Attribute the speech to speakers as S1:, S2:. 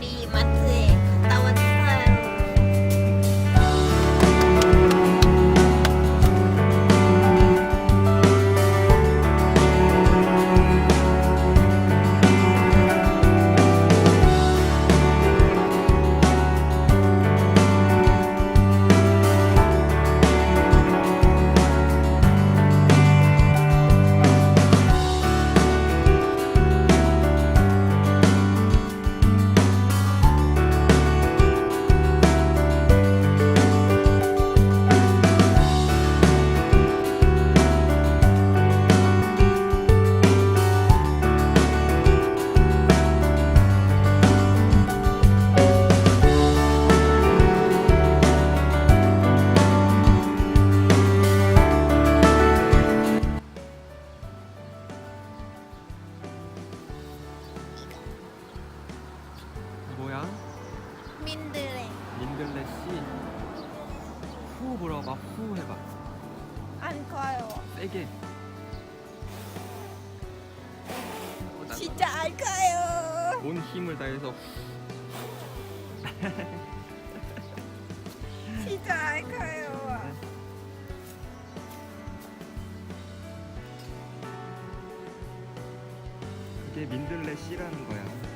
S1: りま 고향 민들레 민들레 씨. 후 불어봐. 후 해봐.
S2: 안 커요
S1: 세게. 어,
S2: 진짜 안 커요
S1: 온 힘을 다해서
S2: 진짜 안 커요
S1: 이게 민들레 씨라는 거야.